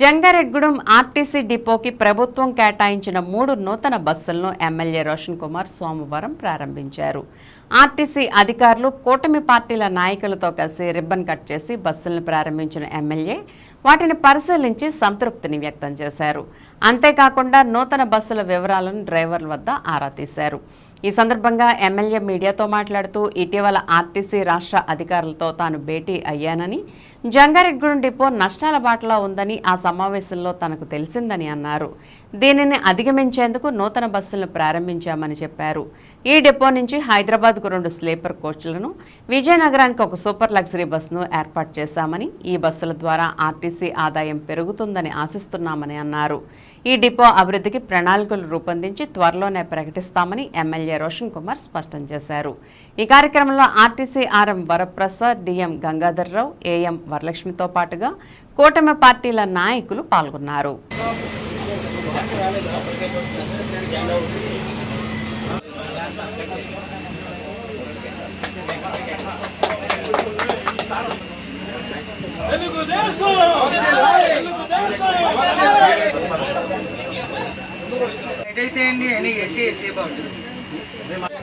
Jangareddygudem RTC డిపోకి ప్రభుత్వం కేటాయించిన మూడు నూతన బస్సులను ఎమ్మెల్యే రోషన్ కుమార్ సోమవారం ప్రారంభించారు. ఆర్టీసీ అధికారులు కూటమి పార్టీల నాయకులతో కలిసి రిబ్బన్ కట్ చేసి బస్సులను ప్రారంభించిన ఎమ్మెల్యే వాటిని పరిశీలించి సంతృప్తిని వ్యక్తం చేశారు. అంతేకాకుండా నూతన బస్సుల వివరాలను డ్రైవర్ల వద్ద ఆరా తీశారు. ఈ సందర్భంగా ఎమ్మెల్యే మీడియాతో మాట్లాడుతూ ఇటీవల ఆర్టీసీ రాష్ట్ర అధికారులతో తాను భేటీ అయ్యానని జంగారెడ్గూడెం డిపో నష్టాల బాటలో ఉందని ఆ సమావేశంలో తనకు తెలిసిందని అన్నారు. దీనిని అధిగమించేందుకు నూతన బస్సులను ప్రారంభించామని చెప్పారు. ఈ డిపో నుంచి హైదరాబాద్కు రెండు స్లీపర్ కోచ్లను విజయనగరానికి ఒక సూపర్ లగ్జరీ బస్సును ఏర్పాటు చేశామని ఈ బస్సుల ద్వారా ఆర్టీసీ ఆదాయం పెరుగుతుందని ఆశిస్తున్నామని అన్నారు. ఈ డిపో అభివృద్ధికి ప్రణాళికలు రూపొందించి త్వరలోనే ప్రకటిస్తామని ఎమ్మెల్యే రోషన్ కుమార్ స్పష్టం చేశారు. ఈ కార్యక్రమంలో RTC RM Varaprasad DM Gangadharrao AM వరలక్ష్మితో పాటుగా కూటమి పార్టీల నాయకులు పాల్గొన్నారు. ఎటైతే అండి అని ఎస్సీ ఎస్సీ బాగుంటుంది.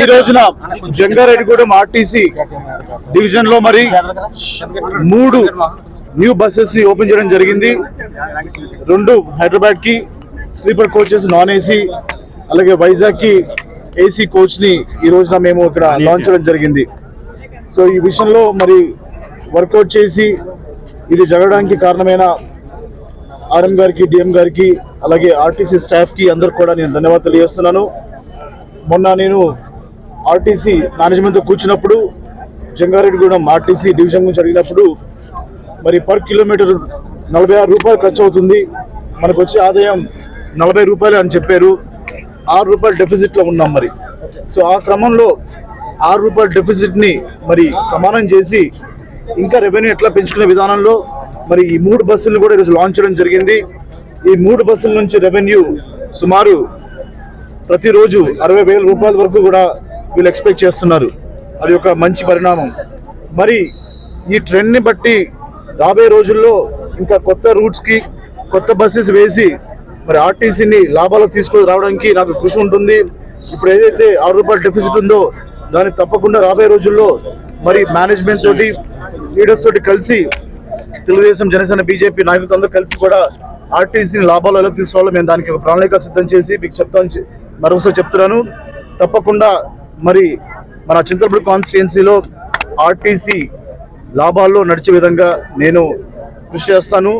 ఈ రోజున జంగారెడ్డిగూడెం ఆర్టీసీ డివిజన్లో మరి మూడు న్యూ బస్సెస్ని ఓపెన్ చేయడం జరిగింది. రెండు హైదరాబాద్కి స్లీపర్ కోచెస్ నాన్ ఏసీ అలాగే వైజాగ్కి ఏసీ కోచ్ని ఈ రోజున మేము ఇక్కడ లాంచ్ చేయడం జరిగింది. సో ఈ విషయంలో మరి వర్కౌట్ చేసి ఇది జరగడానికి కారణమైన ఆర్ఎం గారికి డిఎం గారికి అలాగే ఆర్టీసీ స్టాఫ్కి అందరికి కూడా నేను ధన్యవాదాలు తెలియజేస్తున్నాను. మొన్న నేను ఆర్టీసీ మేనేజ్మెంట్తో కూర్చున్నప్పుడు జంగారెడ్డిగూడెం ఆర్టీసీ డివిజన్ గురించి అడిగినప్పుడు మరి పర్ కిలోమీటర్ నలభై ఆరు రూపాయలు ఖర్చు అవుతుంది మనకు వచ్చే ఆదాయం నలభై రూపాయలు అని చెప్పారు. ఆరు రూపాయల డెఫిసిట్లో ఉన్నాం మరి. సో ఆ క్రమంలో ఆరు రూపాయల డెఫిసిట్ని మరి సమానం చేసి ఇంకా రెవెన్యూ ఎట్లా పెంచుకునే విధానంలో మరి ఈ మూడు బస్సులను కూడా ఈరోజు లాంచ్ చేయడం జరిగింది. ఈ మూడు బస్సుల నుంచి రెవెన్యూ సుమారు ప్రతిరోజు అరవై వేల రూపాయల వరకు కూడా వీళ్ళు ఎక్స్పెక్ట్ చేస్తున్నారు. అది ఒక మంచి పరిణామం. మరి ఈ ట్రెండ్ని బట్టి రాబోయే రోజుల్లో ఇంకా కొత్త రూట్స్కి కొత్త బస్సెస్ వేసి మరి ఆర్టీసీని లాభాలు తీసుకొని రావడానికి నాకు కృషి ఉంటుంది. ఇప్పుడు ఏదైతే ఆరు రూపాయల డెఫిసిట్ ఉందో దాన్ని తప్పకుండా రాబోయే రోజుల్లో మరి మేనేజ్మెంట్ తోటి లీడర్స్ తోటి కలిసి తెలుగుదేశం జనసేన బీజేపీ నాయకులతో కలిసి కూడా ఆర్టీసీని లాభాలు ఎలా తీసుకోవాలో మేము దానికి ఒక ప్రణాళిక సిద్ధం చేసి మీకు చెప్తాను మరొకసారి చెప్తున్నాను. తప్పకుండా మరి మన చింతలపూడి కాన్స్టిట్యున్సీలో ఆర్టీసీ లాభాల్లో నడిచే విధంగా నేను కృషి చేస్తాను.